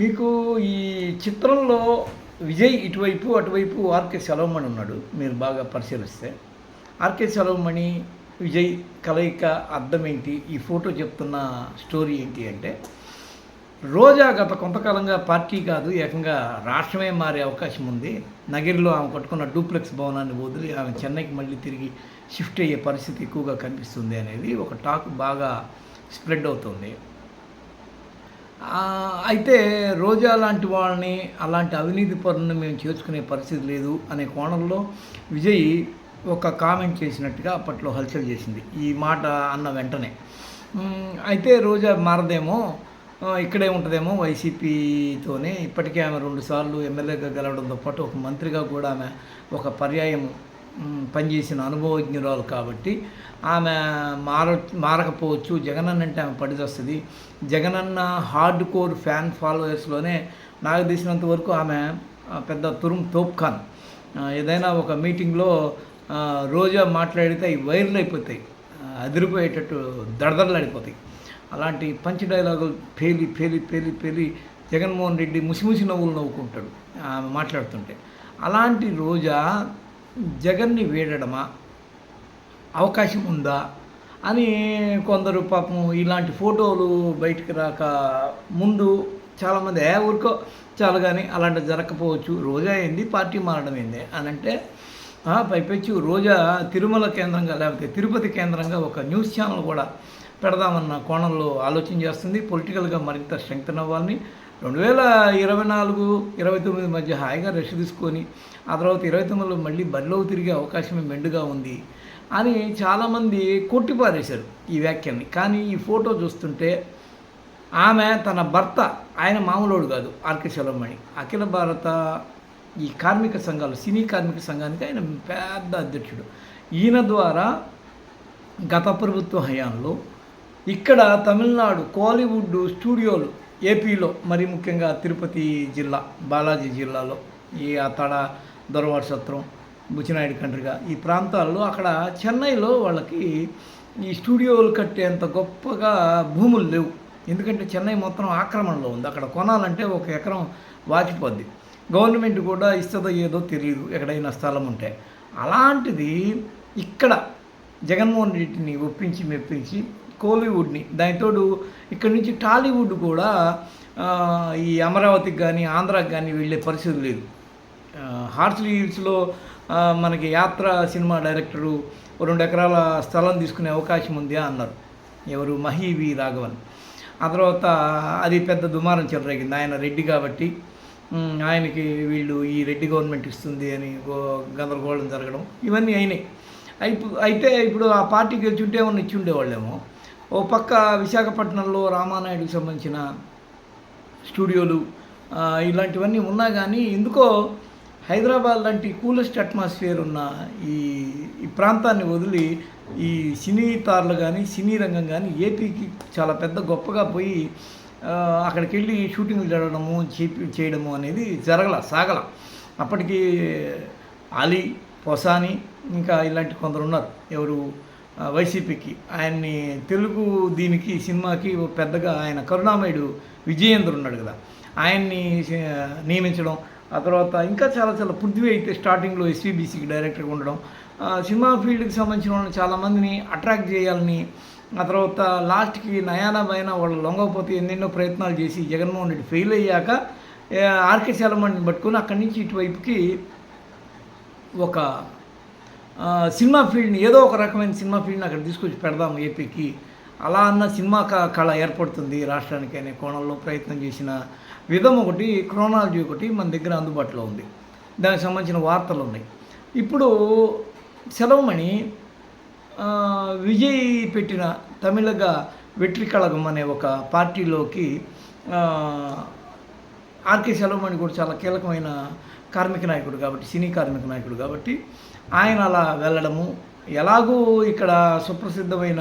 మీకు ఈ చిత్రంలో విజయ్ ఇటువైపు అటువైపు ఆర్కే సెలవుమణి ఉన్నాడు మీరు బాగా పరిశీలిస్తే. ఆర్కే సెలవుమణి విజయ్ కలయిక అర్థం ఏంటి? ఈ ఫోటో చెప్తున్న స్టోరీ ఏంటి అంటే రోజా గత కొంతకాలంగా పార్టీ కాదు ఏకంగా రాష్ట్రమే మారే అవకాశం ఉంది. నగిరిలో ఆమె కట్టుకున్న డూప్లెక్స్ భవనాన్ని వదిలి ఆమె చెన్నైకి మళ్ళీ తిరిగి షిఫ్ట్ అయ్యే పరిస్థితి ఎక్కువగా కనిపిస్తుంది అనేది ఒక టాక్ బాగా స్ప్రెడ్ అవుతుంది. అయితే రోజా లాంటి వాళ్ళని అలాంటి అవినీతి పనులను మేము చేర్చుకునే పరిస్థితి లేదు అనే కోణంలో విజయ్ ఒక కామెంట్ చేసినట్టుగా అప్పట్లో హల్చల్ చేసింది. ఈ మాట అన్న వెంటనే. అయితే రోజా మారదేమో ఇక్కడే ఉంటుందేమో వైసీపీతోనే. ఇప్పటికే ఆమె రెండుసార్లు ఎమ్మెల్యేగా గెలవడంతో పాటు ఒక మంత్రిగా కూడా ఆమె ఒక పర్యాయం పనిచేసిన అనుభవజ్ఞురాలు కాబట్టి ఆమె మార మారకపోవచ్చు. జగనన్న అంటే ఆమె పడిదొస్తుంది జగనన్న హార్డ్ కోర్ ఫ్యాన్ ఫాలోవర్స్లోనే నాకు తెలిసినంత వరకు ఆమె పెద్ద తురుం తోప్ఖాన్ ఏదైనా ఒక మీటింగ్లో రోజా మాట్లాడితే అవి వైరల్ అయిపోతాయి. అదిరిపోయేటట్టు అదిరిపోయేటట్టు దడదడలాడిపోతాయి. అలాంటి పంచి డైలాగులు పేలి పేలి పేలి పేలి జగన్మోహన్ రెడ్డి ముసిముసి నవ్వులు నవ్వుకుంటాడు ఆమె మాట్లాడుతుంటే. అలాంటి రోజా జగన్ని వీడడమా? అవకాశం ఉందా? అని కొందరు పాపం ఇలాంటి ఫోటోలు బయటికి రాక ముందు చాలామంది ఏ ఊరికో చాలు కానీ అలాంటి జరగకపోవచ్చు రోజా ఏంది పార్టీ మారడం ఏంది అని అంటే పైపెచ్చు రోజా తిరుమల కేంద్రంగా లేకపోతే తిరుపతి కేంద్రంగా ఒక న్యూస్ ఛానల్ కూడా పెడదామన్న కోణంలో ఆలోచన చేస్తుంది. పొలిటికల్గా మరింత స్ట్రెంగ్త్ అవ్వాలని రెండు వేల ఇరవై నాలుగు ఇరవై తొమ్మిది మధ్య హాయిగా రెస్ట్ తీసుకొని ఆ తర్వాత ఇరవై తొమ్మిదిలో మళ్ళీ బరిలో తిరిగే అవకాశమే మెండుగా ఉంది అని చాలామంది కొట్టిపారేశారు ఈ వ్యాఖ్యల్ని కానీ ఈ ఫోటో చూస్తుంటే ఆమె తన భర్త ఆయన మామూలోడు కాదు ఆర్కే చలమణి అఖిల భారత ఈ కార్మిక సంఘాలు సినీ కార్మిక సంఘానికి ఆయన పెద్ద అధ్యక్షుడు. ఈయన ద్వారా గత ప్రభుత్వ హయాంలో ఇక్కడ తమిళనాడు కోలీవుడ్ స్టూడియోలు ఏపీలో మరి ముఖ్యంగా తిరుపతి జిల్లా బాలాజీ జిల్లాలో ఈ అతడ దొరవాడ సత్రం బుచ్చినాయుడు కండ్రిగా ఈ ప్రాంతాల్లో అక్కడ చెన్నైలో వాళ్ళకి ఈ స్టూడియోలు కట్టేంత గొప్పగా భూములు లేవు. ఎందుకంటే చెన్నై మొత్తం ఆక్రమణలో ఉంది. అక్కడ కొనాలంటే ఒక ఎకరం వాచిపోద్ది గవర్నమెంట్ కూడా ఇస్తుందో ఏదో తెలియదు ఎక్కడైనా స్థలం ఉంటే. అలాంటిది ఇక్కడ జగన్మోహన్ రెడ్డిని ఒప్పించి మెప్పించి కోలీవుడ్ని. దానితోడు ఇక్కడ నుంచి టాలీవుడ్ కూడా ఈ అమరావతికి కానీ ఆంధ్రాకి కానీ వెళ్ళే పరిస్థితి లేదు. హార్స్లీ హిల్స్లో మనకి యాత్ర సినిమా డైరెక్టరు రెండు ఎకరాల స్థలం తీసుకునే అవకాశం ఉంది అన్నారు. ఎవరు? మహీవి రాఘవన్. ఆ తర్వాత అది పెద్ద దుమారం చెలరేగింది. ఆయన రెడ్డి కాబట్టి ఆయనకి వీళ్ళు ఈ రెడ్డి గవర్నమెంట్ ఇస్తుంది అని గో- గందరగోళం జరగడం ఇవన్నీ అయినాయి. అయిపో అయితే ఇప్పుడు ఆ పార్టీ గెలిచుంటే ఏమన్నా ఇచ్చి ఉండేవాళ్ళేమో. ఓ పక్క విశాఖపట్నంలో రామానాయుడుకి సంబంధించిన స్టూడియోలు ఇలాంటివన్నీ ఉన్నా కానీ ఎందుకో హైదరాబాద్ లాంటి కూలెస్ట్ అట్మాస్ఫియర్ ఉన్న ఈ ఈ ప్రాంతాన్ని వదిలి ఈ సినీ తారలు కానీ సినీ రంగం కానీ ఏపీకి చాలా పెద్ద గొప్పగా పోయి అక్కడికి వెళ్ళి షూటింగ్లు జరగడము చేయడము అనేది జరగల సాగల. అప్పటికి అలీ పొసాని ఇంకా ఇలాంటి కొందరు ఉన్నారు ఎవరు వైసీపీకి. ఆయన్ని తెలుగు దీనికి సినిమాకి పెద్దగా ఆయన కరుణామయుడు విజయేంద్ర ఉన్నాడు కదా. ఆయన్ని నియమించడం ఆ తర్వాత ఇంకా చాలా చాలా పృథ్వీ అయితే స్టార్టింగ్లో ఎస్వీబీసీకి డైరెక్టర్గా ఉండడం సినిమా ఫీల్డ్కి సంబంధించిన వాళ్ళని చాలామందిని అట్రాక్ట్ చేయాలని ఆ తర్వాత లాస్ట్కి నయానా బయన వాళ్ళు లొంగకపోతే ఎన్నెన్నో ప్రయత్నాలు చేసి జగన్మోహన్ రెడ్డి ఫెయిల్ అయ్యాక ఆర్కే శాలమణిని పట్టుకొని అక్కడి నుంచి ఇటువైపుకి ఒక సినిమా ఫీల్డ్ని ఏదో ఒక రకమైన సినిమా ఫీల్డ్ని అక్కడ తీసుకొచ్చి పెడదాం ఏపీకి. అలా అన్న సినిమా క- కళ ఏర్పడుతుంది రాష్ట్రానికి అనే కోణంలో ప్రయత్నం చేసిన విధం ఒకటి క్రోనాలజీ ఒకటి మన దగ్గర అందుబాటులో ఉంది. దానికి సంబంధించిన వార్తలు ఉన్నాయి. ఇప్పుడు సెలవుమణి విజయ్ పెట్టిన తమిళగా వెట్రికళగం అనే ఒక పార్టీలోకి ఆర్కే సెలవుమణి కూడా చాలా కీలకమైన కార్మిక నాయకుడు కాబట్టి సినీ కార్మిక నాయకుడు కాబట్టి ఆయన అలా వెళ్ళడము. ఎలాగూ ఇక్కడ సుప్రసిద్ధమైన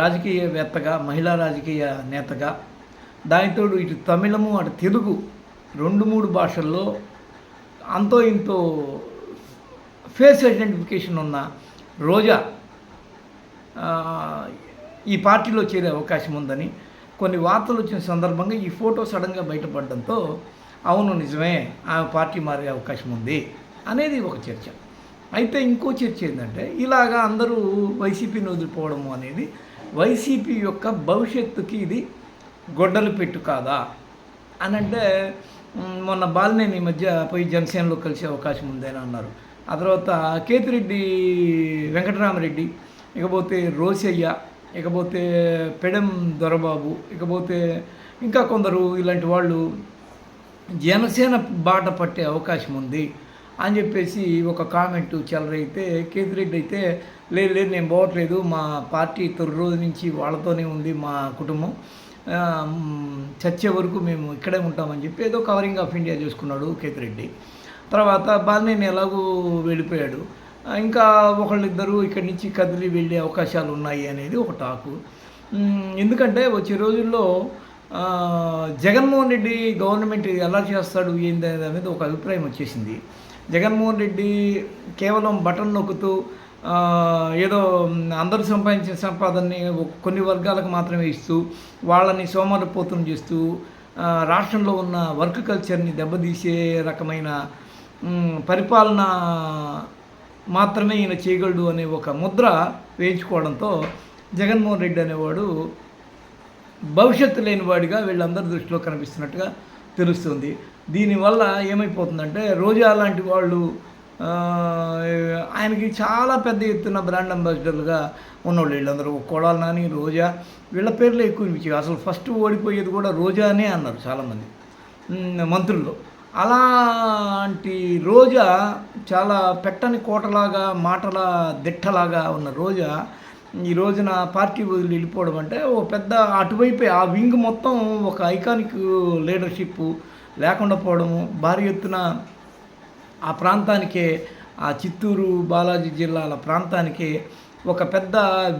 రాజకీయవేత్తగా మహిళా రాజకీయ నేతగా దానితోడు ఇటు తమిళము అటు తెలుగు రెండు మూడు భాషల్లో అంతో ఇంతో ఫేస్ ఐడెంటిఫికేషన్ ఉన్న రోజా ఈ పార్టీలో చేరే అవకాశం ఉందని కొన్ని వార్తలు వచ్చిన సందర్భంగా ఈ ఫోటో సడన్గా బయటపడడంతో అవును నిజమే ఆమె పార్టీ మారే అవకాశం ఉంది అనేది ఒక చర్చ. అయితే ఇంకో చర్చ ఏంటంటే ఇలాగా అందరూ వైసీపీని వదిలిపోవడము అనేది వైసీపీ యొక్క భవిష్యత్తుకి ఇది గొడ్డలు పెట్టు కాదా? అని అంటే మొన్న బాలినేని ఈ మధ్య పోయి జనసేనలో కలిసే అవకాశం ఉందని అన్నారు. ఆ తర్వాత కేతిరెడ్డి వెంకటరామరెడ్డి ఇకపోతే రోసయ్య ఇకపోతే పెడెం దొరబాబు ఇకపోతే ఇంకా కొందరు ఇలాంటి వాళ్ళు జనసేన బాట పట్టే అవకాశం ఉంది అని చెప్పేసి ఒక కామెంట్ చెలరైతే కేతిరెడ్డి అయితే లేదు లేదు నేను పోవట్లేదు. మా పార్టీ తొలి రోజు నుంచి వాళ్ళతోనే ఉంది మా కుటుంబం. చచ్చే వరకు మేము ఇక్కడే ఉంటామని చెప్పి ఏదో కవరింగ్ ఆఫ్ ఇండియా చేసుకున్నాడు కేతిరెడ్డి తర్వాత బాలినేని ఎలాగూ వెళ్ళిపోయాడు. ఇంకా ఒకళ్ళిద్దరూ ఇక్కడి నుంచి కదిలి వెళ్ళే అవకాశాలు ఉన్నాయి అనేది ఒక టాకు ఎందుకంటే వచ్చే రోజుల్లో జగన్మోహన్ రెడ్డి గవర్నమెంట్ ఎలా చేస్తాడు ఏంది అనేది ఒక అభిప్రాయం వచ్చేసింది. జగన్మోహన్ రెడ్డి కేవలం బటన్ నొక్కుతూ ఏదో అందరూ సంపాదించిన సంపాదనని కొన్ని వర్గాలకు మాత్రమే ఇస్తూ వాళ్ళని సోమరిపోతం చేస్తూ రాష్ట్రంలో ఉన్న వర్క్ కల్చర్ని దెబ్బతీసే రకమైన పరిపాలన మాత్రమే ఈయన చేయగలడు అనే ఒక ముద్ర వేయించుకోవడంతో జగన్మోహన్ రెడ్డి అనేవాడు భవిష్యత్తు లేని వాడిగా వీళ్ళందరి దృష్టిలో కనిపిస్తున్నట్టుగా తెలుస్తుంది. దీనివల్ల ఏమైపోతుందంటే రోజా లాంటి వాళ్ళు ఆయనకి చాలా పెద్ద ఎత్తున బ్రాండ్ అంబాసిడర్లుగా ఉన్నవాళ్ళు వీళ్ళందరూ. కొడాలి నాని రోజా వీళ్ళ పేర్లు ఎక్కువ వినిపించాయి అసలు ఫస్ట్ ఓడిపోయేది కూడా రోజానే అన్నారు చాలామంది మంత్రులు. మంత్రుల్లో అలాంటి రోజా చాలా పెట్టని కోటలాగా మాటల దిట్టలాగా ఉన్న రోజా ఈ రోజున పార్టీ వదిలి వెళ్ళిపోవడం అంటే ఓ పెద్ద అటువైపే ఆ వింగ్ మొత్తం ఒక ఐకానిక్ లీడర్షిప్ లేకుండా పోవడము భారీ ఎత్తున ఆ ప్రాంతానికే ఆ చిత్తూరు బాలాజీ జిల్లాల ప్రాంతానికే ఒక పెద్ద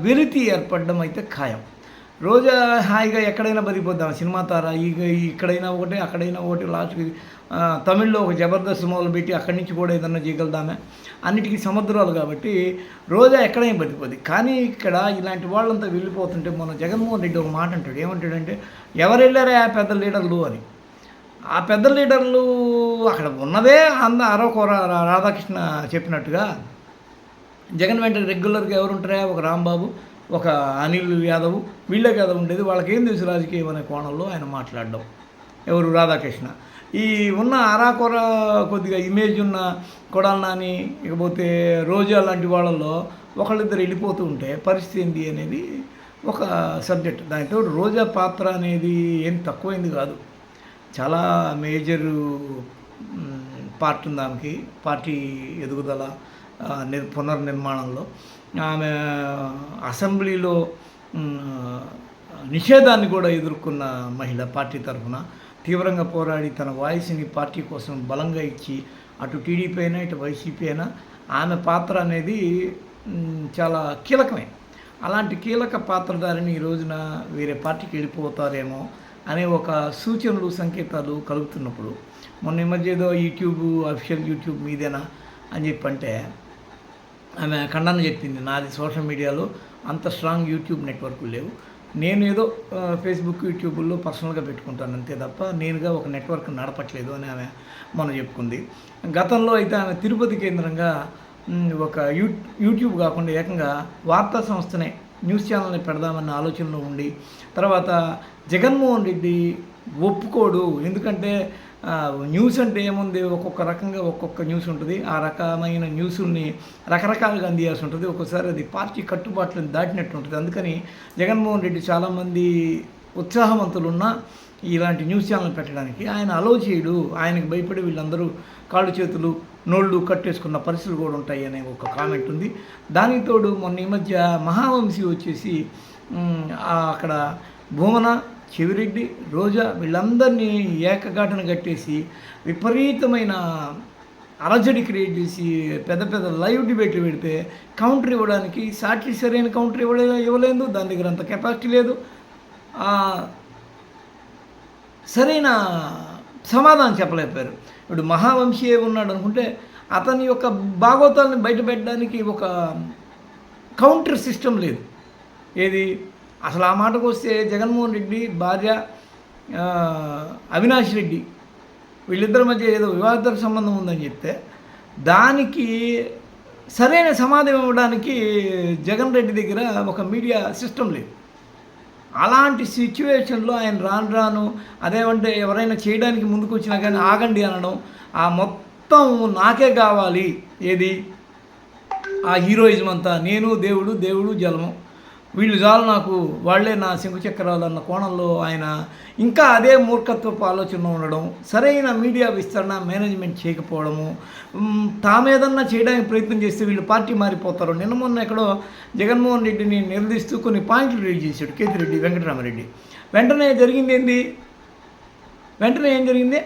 వెలితి ఏర్పడడం అయితే ఖాయం. రోజా హాయిగా ఎక్కడైనా బతికిపోద్దాం సినిమా తార ఇక ఇక్కడైనా ఒకటి అక్కడైనా ఒకటి లాస్ట్కి తమిళ్ళో ఒక జబర్దస్త్ మొదలు పెట్టి అక్కడి నుంచి కూడా ఏదన్నా చేయగలుగుతామే? అన్నిటికీ సముద్రాలు కాబట్టి రోజా ఎక్కడైనా బతికిపోద్ది. కానీ ఇక్కడ ఇలాంటి వాళ్ళంతా వెళ్ళిపోతుంటే మన జగన్మోహన్ రెడ్డి ఒక మాట అంటాడు. ఏమంటాడంటే ఎవరు వెళ్ళారా ఆ పెద్ద లీడర్లు? అని. ఆ పెద్ద లీడర్లు అక్కడ ఉన్నదే అంద అరవకూర రాధాకృష్ణ చెప్పినట్టుగా జగన్ వెంట రెగ్యులర్గా ఎవరు ఉంటారా? ఒక రాంబాబు ఒక అనిల్ యాదవ్ వీళ్ళే కదా ఉండేది. వాళ్ళకి ఏం తెలుసు రాజకీయం అనే కోణంలో ఆయన మాట్లాడడం. ఎవరు? రాధాకృష్ణ. ఈ ఉన్న అరాకొర కొద్దిగా ఇమేజ్ ఉన్న కొడాలి నాని ఇకపోతే రోజా లాంటి వాళ్ళల్లో ఒకళ్ళిద్దరు వెళ్ళిపోతూ ఉంటే పరిస్థితి ఏంటి అనేది ఒక సబ్జెక్ట్ దానితో రోజా పాత్ర అనేది ఏం తక్కువైంది కాదు. చాలా మేజర్ పార్ట్ ఉంది ఆమెకి. పార్టీ ఎదుగుదల పునర్నిర్మాణంలో. ఆమె అసెంబ్లీలో నిషేధాన్ని కూడా ఎదుర్కొన్న మహిళ పార్టీ తరఫున తీవ్రంగా పోరాడి తన వాయిస్ని పార్టీ కోసం బలంగా ఇచ్చి అటు టీడీపీ అయినా ఇటు వైసీపీ అయినా ఆమె పాత్ర అనేది చాలా కీలకమే. అలాంటి కీలక పాత్రధారిని ఈ రోజున వేరే పార్టీకి వెళ్ళిపోతారేమో అనే ఒక సూచనలు సంకేతాలు కలుగుతున్నప్పుడు మొన్న ఈ మధ్య ఏదో యూట్యూబ్ అఫీషియల్ యూట్యూబ్ మీదేనా అని చెప్పంటే ఆమె ఖండన చెప్పింది నాది సోషల్ మీడియాలో అంత స్ట్రాంగ్ యూట్యూబ్ నెట్వర్క్లు లేవు. నేను ఏదో ఫేస్బుక్ యూట్యూబ్లో పర్సనల్గా పెట్టుకుంటాను అంతే తప్ప నేనుగా ఒక నెట్వర్క్ నడపట్లేదు అని ఆమె మనం చెప్పుకుంది. గతంలో అయితే ఆమె తిరుపతి కేంద్రంగా ఒక యూ యూట్యూబ్ కాకుండా ఏకంగా వార్తా సంస్థనే న్యూస్ ఛానల్ని పెడదామన్న ఆలోచనలో ఉండి తర్వాత జగన్మోహన్ రెడ్డి ఒప్పుకోడు. ఎందుకంటే న్యూస్ అంటే ఏముంది? ఒక్కొక్క రకంగా ఒక్కొక్క న్యూస్ ఉంటుంది. ఆ రకమైన న్యూస్ని రకరకాలుగా అందియాల్సి ఉంటుంది. ఒక్కోసారి అది పార్టీ కట్టుబాట్లను దాటినట్టు ఉంటుంది. అందుకని జగన్మోహన్ రెడ్డి చాలామంది ఉత్సాహవంతులున్నా ఇలాంటి న్యూస్ ఛానల్ పెట్టడానికి ఆయన అలో చేయడు. ఆయనకు భయపడి వీళ్ళందరూ కాళ్ళు చేతులు నోళ్ళు కట్టేసుకున్న పరిస్థితులు కూడా ఉంటాయి అనే ఒక కామెంట్ ఉంది. దానికి తోడు మొన్న ఈ మధ్య మహావంశీ వచ్చేసి అక్కడ భూమన చెవిరెడ్డి రోజా వీళ్ళందరినీ ఏకఘాటన కట్టేసి విపరీతమైన అలజడి క్రియేట్ చేసి పెద్ద పెద్ద లైవ్ డిబేట్లు పెడితే కౌంటర్ ఇవ్వడానికి సాక్షి సరైన కౌంటర్ ఇవ్వలే ఇవ్వలేదు దాని దగ్గర అంత కెపాసిటీ లేదు. సరైన సమాధానం చెప్పలేకపోయారు. ఇప్పుడు మహావంశీ ఉన్నాడు అనుకుంటే అతని యొక్క భాగవతాలను బయట పెట్టడానికి ఒక కౌంటర్ సిస్టమ్ లేదు. ఏది? అసలు ఆ మాటకు వస్తే జగన్మోహన్ రెడ్డి భార్య అవినాష్ రెడ్డి వీళ్ళిద్దరి మధ్య ఏదో వివాద సంబంధం ఉందని చెప్తే దానికి సరైన సమాధానం ఇవ్వడానికి జగన్ రెడ్డి దగ్గర ఒక మీడియా సిస్టమ్ లేదు. అలాంటి సిచ్యువేషన్లో ఆయన రాను రాను అదేమంటే ఎవరైనా చేయడానికి ముందుకు వచ్చినా కానీ ఆగండి అనడం ఆ మొత్తం నాకే కావాలి. ఏది? ఆ హీరోయిజం అంతా. నేను దేవుడు దేవుడు జలము. వీళ్ళు చాలు నాకు వాళ్ళే నా శంకు చక్రాలు అన్న కోణంలో ఆయన ఇంకా అదే మూర్ఖత్వపు ఆలోచన ఉండడం సరైన మీడియా విస్తరణ మేనేజ్మెంట్ చేయకపోవడము తామేదన్నా చేయడానికి ప్రయత్నం చేస్తే వీళ్ళు పార్టీ మారిపోతారు. నిన్న మొన్న ఎక్కడో జగన్మోహన్ రెడ్డిని నిలదీస్తూ కొన్ని పాయింట్లు రీడ్ చేశాడు కేతిరెడ్డి వెంకటరామరెడ్డి. వెంటనే జరిగింది ఏంది? వెంటనే ఏం జరిగింది?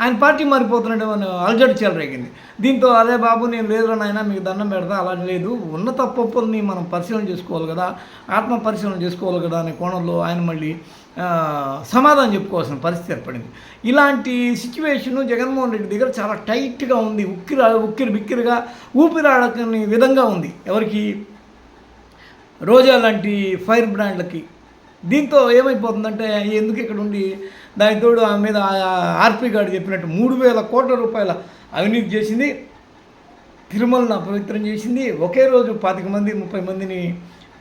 ఆయన పార్టీ మారిపోతున్నాడు అని అలజడి చెలరేగింది దీంతో అదే బాబు నేను లేదు నాయన మీకు దండం పెడతా అలా లేదు. ఉన్న తప్పుల్ని మనం పరిశీలన చేసుకోవాలి కదా ఆత్మ పరిశీలన చేసుకోవాలి కదా అనే కోణంలో ఆయన మళ్ళీ సమాధానం చెప్పుకోవాల్సిన పరిస్థితి ఏర్పడింది. ఇలాంటి సిచ్యువేషను జగన్మోహన్ రెడ్డి దగ్గర చాలా టైట్గా ఉంది. ఉక్కిరి ఉక్కిరి బిక్కిరిగా ఊపిరాడకని విధంగా ఉంది. ఎవరికి? రోజా లాంటి ఫైర్ బ్రాండ్లకి. దీంతో ఏమైపోతుందంటే ఎందుకు ఇక్కడ ఉండి దానికి తోడు ఆమె మీద ఆర్పీ గారు చెప్పినట్టు మూడు వేల కోట్ల రూపాయల అవినీతి చేసింది. తిరుమలను అపవిత్రం చేసింది. ఒకే రోజు పాతిక మంది ముప్పై మందిని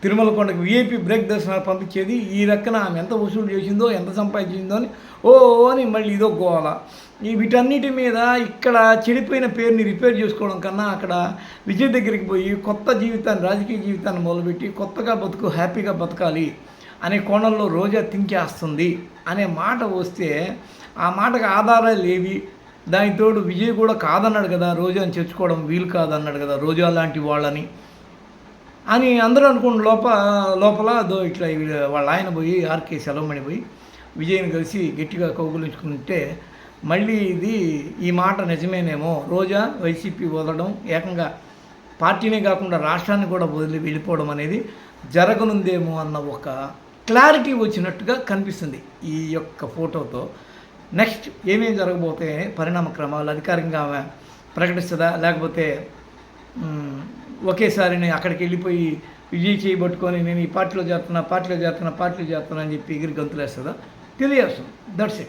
తిరుమల కొండకు విఐపి బ్రేక్ దర్శనాలు పంపించేది. ఈ లెక్కన ఆమె ఎంత వసూలు చేసిందో ఎంత సంపాదించిందో అని ఓ అని మళ్ళీ ఇదో గోల. ఈ వీటన్నిటి మీద ఇక్కడ చెడిపోయిన పేరుని రిపేర్ చేసుకోవడం కన్నా అక్కడ విజయ్ దగ్గరికి పోయి కొత్త జీవితాన్ని రాజకీయ జీవితాన్ని మొదలుపెట్టి కొత్తగా బతుకు హ్యాపీగా బతకాలి. అనే కోణంలో రోజా తింకేస్తుంది అనే మాట వస్తే ఆ మాటకు ఆధారాలు లేవి. దానితోడు విజయ్ కూడా కాదన్నాడు కదా రోజాని చేర్చుకోవడం వీలు కాదన్నాడు కదా రోజా లాంటి వాళ్ళని. అని అందరూ అనుకున్న లోప లోపల దో ఇట్లా వాళ్ళ ఆయన పోయి ఆర్కే సెలవుమణి పోయి విజయ్ని కలిసి గట్టిగా కౌగులించుకుంటే మళ్ళీ ఇది ఈ మాట నిజమేనేమో. రోజా వైసీపీ వదలడం ఏకంగా పార్టీనే కాకుండా రాష్ట్రాన్ని కూడా వదిలి వెళ్ళిపోవడం అనేది జరగనుందేమో అన్న ఒక క్లారిటీ వచ్చినట్టుగా కనిపిస్తుంది ఈ యొక్క ఫోటోతో. నెక్స్ట్ ఏమేం జరగబోతే పరిణామ క్రమాలు అధికారికంగా ఆమె ప్రకటిస్తుందా? లేకపోతే ఒకేసారి నేను అక్కడికి వెళ్ళిపోయి విజయ్ చేయబట్టుకొని నేను ఈ పార్టీలో చేస్తున్నా పార్టీలో చేస్తున్నా పార్టీలో చేస్తున్నా అని చెప్పి ఎగిరి గంతులేస్తుందా? తెలియదు దట్స్ ఇట్